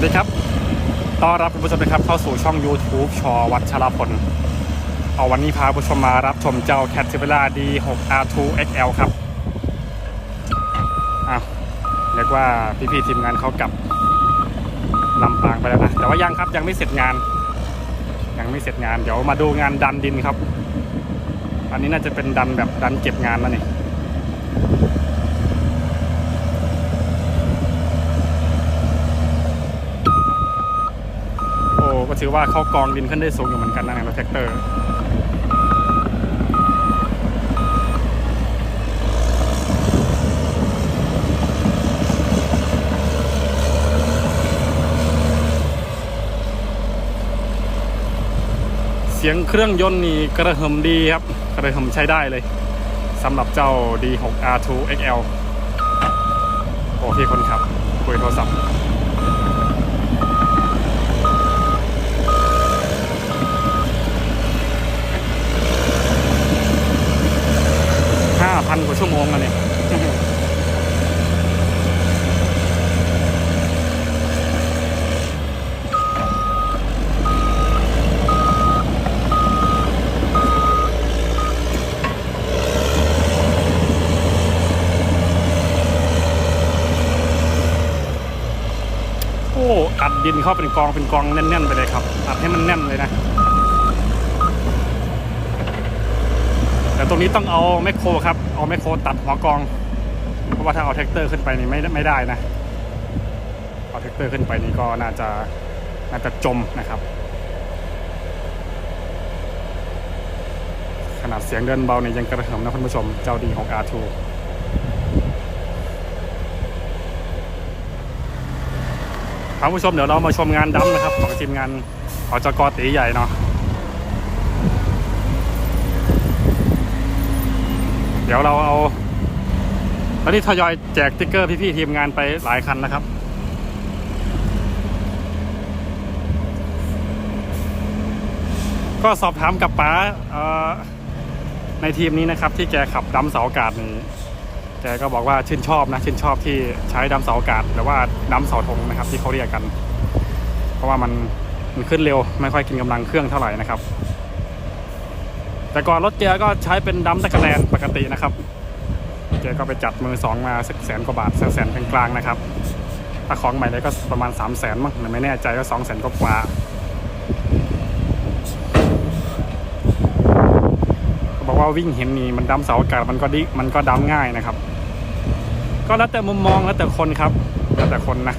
วัสดีครับ ต้อนรับคุณผู้ชมนะครับเข้าสู่ช่อง YouTube ชอวัชรพล เอาวันนี้พาผู้ชมมารับชมเจ้า c a t e r p i l l a r D6R2 XL ครับอ้าวเรียกว่าพี่ๆทีมงานเขากลับลำปางไปแล้วนะ แต่ว่ายังครับยังไม่เสร็จงาน ยังไม่เสร็จงาน เดี๋ยวมาดูงานดันดินครับ อันนี้น่าจะเป็นดันแบบดันเก็บงานแล้วนี่ ก็ถือว่าเขากองดินขึ้นได้สูงอยู่เหมือนกันนะในรถแท็กเตอร์เสียงเครื่องยนต์นี่กระหึ่มดีครับ กระหึ่มใช้ได้เลยสำหรับเจ้า D6R2 XL โอ้พี่คนขับคุยโทรศัพท์ พันกว่าชั่วโมงแล้วเนี่ยโอ้อัดดินเข้าเป็นกองเป็นกองแน่นๆไปเลยครับอัดให้มันแน่นเลยนะ แต่ตรงนี้ต้องเอาแมคโครครับ เอาแมคโครตัดหัวกอง เพราะว่าถ้าเอาแท็กเตอร์ขึ้นไปนี่ไม่ไม่ได้นะ เอาแท็กเตอร์ขึ้นไปนี่ก็น่าจะน่าจะจมนะครับ ขนาดเสียงเดินเบาเนี่ยยังกระหึ่มนะคุณผู้ชม เจ้าดีของ R2 ครับผู้ชมเดี๋ยวเรามาชมงานดำนะครับ ของทีมงานอจกตีใหญ่เนาะ เดี๋ยวเราเอาตอนนี้ทยอยแจกติ๊กเกอร์พี่ๆทีมงานไปหลายคันนะครับก็สอบถามกับป๋าในทีมนี้นะครับ ที่แกขับดำเสาอากาศนี่แกก็บอกว่าชื่นชอบนะชื่นชอบที่ใช้ดำเสาอากาศหรือว่าดำเสาธงนะครับ ที่เขาเรียกกัน เพราะว่ามันมันขึ้นเร็วไม่ค่อยกินกำลังเครื่องเท่าไหร่นะครับ แต่ก่อนรถแกก็ใช้เป็นดัมตะกแลนปกตินะครับแกก็ไปจัดมือสองมาสักแสนกว่าบาทสักแสนกลางๆนะครับถ้าของใหม่เลยก็ประมาณ 3 0 0แสนมั้งไม่แน่ใจก็สองแสนกว่าบอกว่าวิ่งเห็นนี่มันดำเสาอากาศมันก็ดิมันก็ดำง่ายนะครับ ก็แล้วแต่มุมมองแล้วแต่คนครับ แล้วแต่คนนะ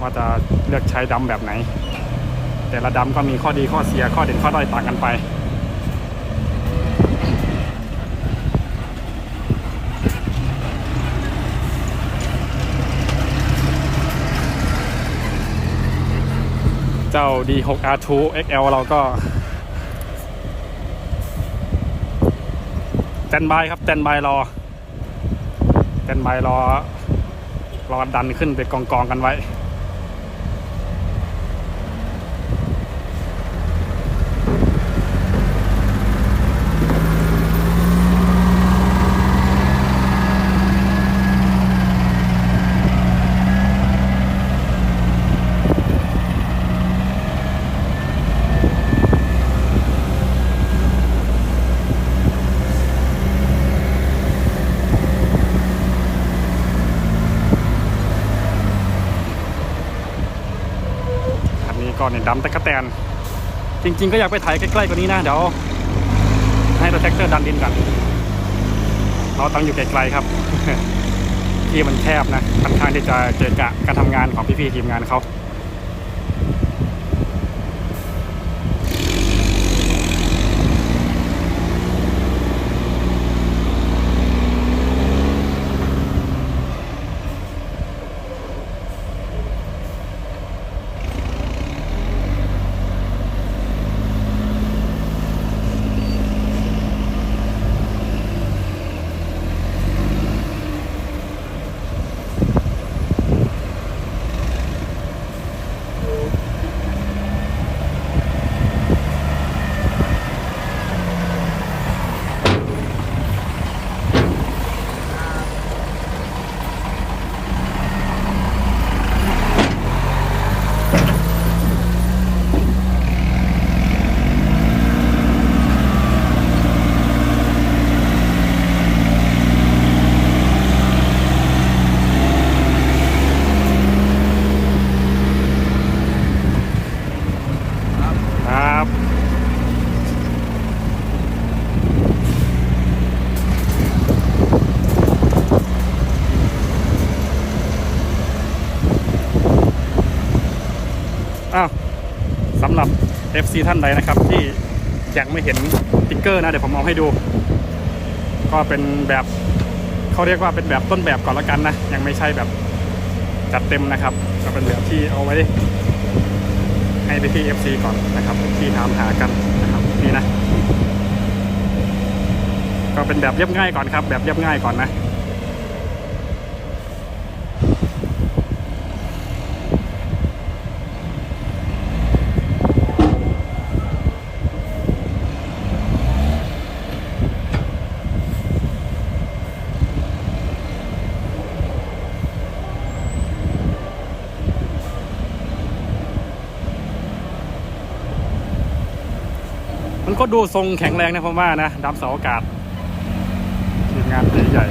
ว่าจะเลือกใช้ดำแบบไหน แต่ละดำก็มีข้อดีข้อเสียข้อเด่นข้อด้อยต่างกันไป เจ้า D6R2 XL เราก็แตนบายครับแตนบายรอแตนบายรอ รอดันขึ้นไปกองกองกันไว้ อนเนี่ยดำตะกะแตน จริง ๆ ก็อยากไปถ่ายใกล้ๆกว่านี้นะ เดี๋ยว ให้รถแท็กเตอร์ดันดินก่อนเราต้องอยู่ไกลๆครับ ที่มันแคบนะค่อนข้างที่จะเกะกะการทำงานของพี่ๆทีมงานเขา FC ท่านใดนะครับ ที่ยังไม่เห็นติ๊กเกอร์นะเดี๋ยวผมเอาให้ดู ก็เป็นแบบเขาเรียกว่าเป็นแบบต้นแบบก่อนละกันนะ ยังไม่ใช่แบบจัดเต็มนะครับ ก็เป็นแบบที่เอาไว้ ให้ไปที่ FC ก่อนนะครับ ที่ถามหากันนะครับนี่นะ ก็เป็นแบบเรียบง่ายก่อนครับ แบบเรียบง่ายก่อนนะ มันก็ดูทรงแข็งแรงนะผมว่านะดำเสาอากาศทีมงานใหญ่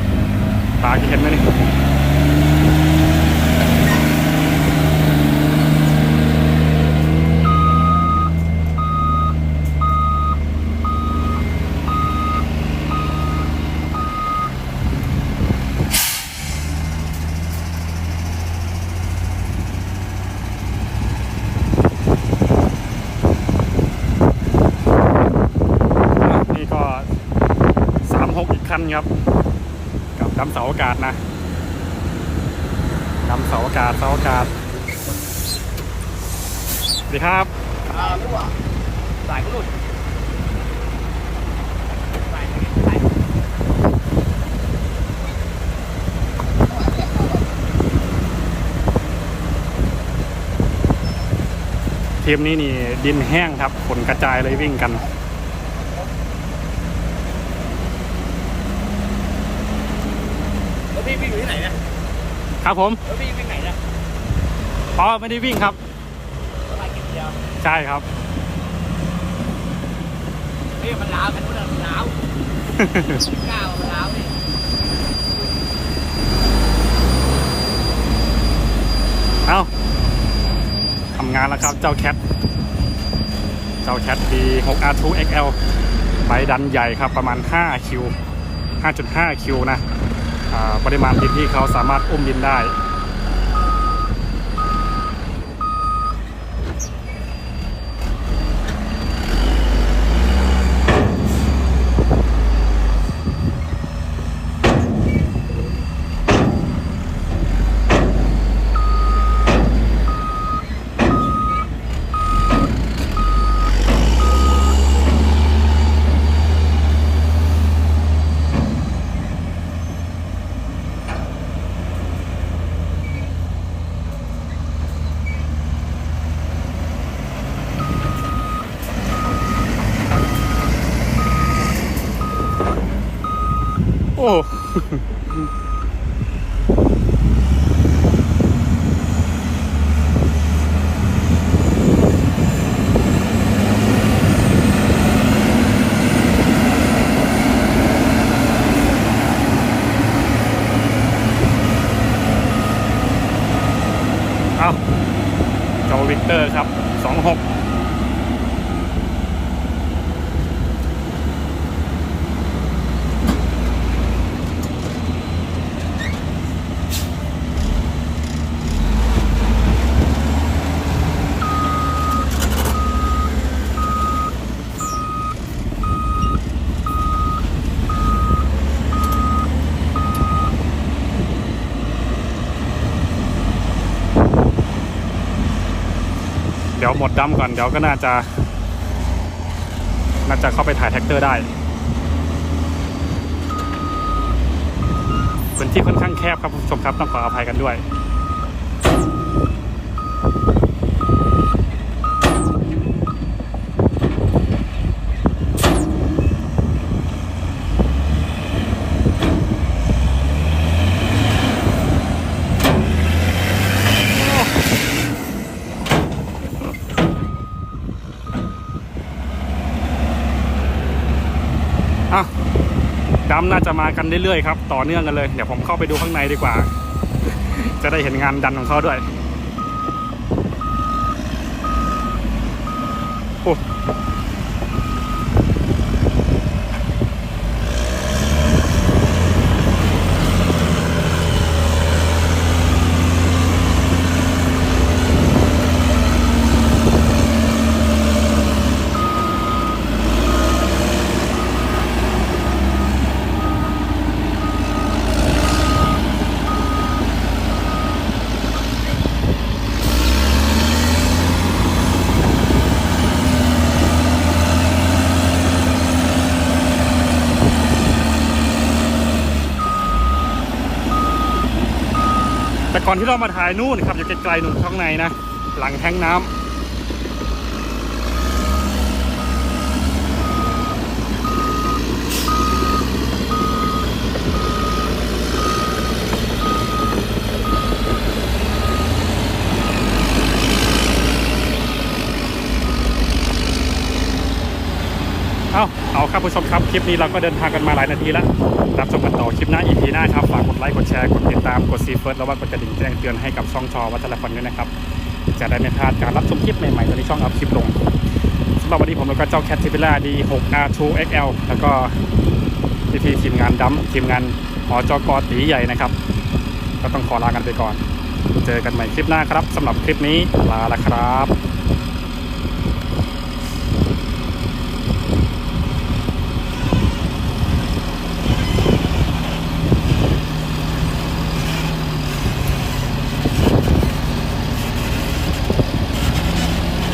ๆปลากี่เห็นไหมนี่ก็สามหกอีก คันครับ กับดำเสาอากาศนะดำเสาอากาศเสาอากาศสวัสดีครับอ่ารู้อะสายก็หลุดสายสายทีมนี้นี่ดินแห้งครับฝนกระจายเลยวิ่งกัน แล้วพี่วิ่งอยู่ ที่ไหนเนี่ยครับผมแล้วพี่วิ่งไหนเนี่ยอ๋อไม่ได้วิ่งครับสายกินเดียวใช่ครับนี่มันล้าวกันนู้นน่ะมันล้าวก้าวมันล้าวนี่เอาทำงานแล้วครับเจ้าแคทเจ้าแคท B6R2 XL ใบดันใหญ่ครับประมาณ 5 คิว 5.5 คิวนะอ่า ปริมาณดินที่เขาสามารถอุ้มดินได้ โอ้ เอาโจวิกเตอร์ครับ 26 เดี๋ยวหมดดำก่อนเดี๋ยวก็น่าจะ น่าจะเข้าไปถ่ายแท็กเตอร์ได้พื้นที่ค่อนข้างแคบครับคุณผู้ชมครับต้องขออภัยกันด้วย ดำน่าจะมากันเรื่อยๆครับต่อเนื่องกันเลย เดี๋ยวผมเข้าไปดูข้างในดีกว่า จะได้เห็นงานดันของเขาด้วยโอ้ อนที่เรามาถ่ายนู่นครับอยู่ไกลๆนู่นข้างในนะ หลังแท้งน้ำเอาเอาครับ ผู้ชมครับ คลิปนี้เราก็เดินทางกันมาหลายนาทีแล้ว รับชมกันต่อคลิปหน้า EP หน้าครับ ฝากกดไลค์ กดแชร์ กดติดตาม กดซีเฟิร์สแล้วว่ากดกระดิ่งแจ้งเตือนให้กับช่องชอวัฒนพลด้วยนะครับ จะได้ไม่พลาดการรับชมคลิปใหม่ๆ ตอนนี้ช่องอัพคลิปลงสำหรับวันนี้ผมแล้วก็เจ้าแคททิปิล่า D6R2 XL แล้วก็พี่ๆทีมงานดัมทีมงานหอจกตีใหญ่นะครับ ก็ต้องขอลากันไปก่อน เจอกันใหม่คลิปหน้าครับสำหรับคลิปนี้ลาละครับ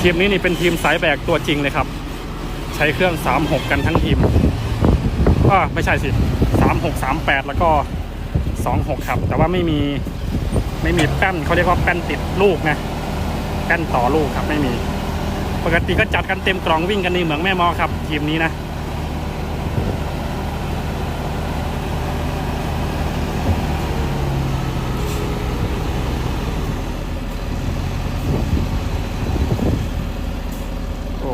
ทีมนี้นี่เป็นทีมสายแบกตัวจริงเลยครับ ใช้เครื่อง 36 กันทั้งทีมอ่าไม่ใช่สิ 36 38 แล้วก็ 26 ครับ แต่ว่าไม่มีไม่มีแป้นเขาเรียกว่าแป้นติดลูกนะแป้นต่อลูกครับไม่มี ปกติก็จัดกันเต็มกล่องวิ่งกันในเหมืองแม่มอครับ ทีมนี้นะ โอ้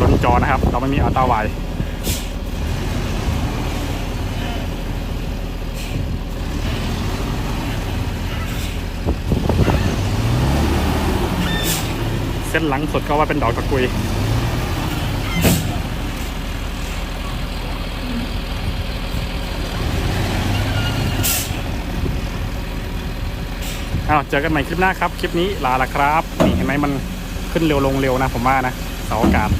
ล้นจ อนะครับ เราไม่มีอัลตราไวเส้นหลังสุดก็ว่าเป็นดอกตะกุยอ้าวเจอกันใหม่คลิปหน้าครับ คลิปนี้ลาละครับ นี่เห็นไหมมันขึ้นเร็วลงเร็วนะผมว่านะเสาอากาศ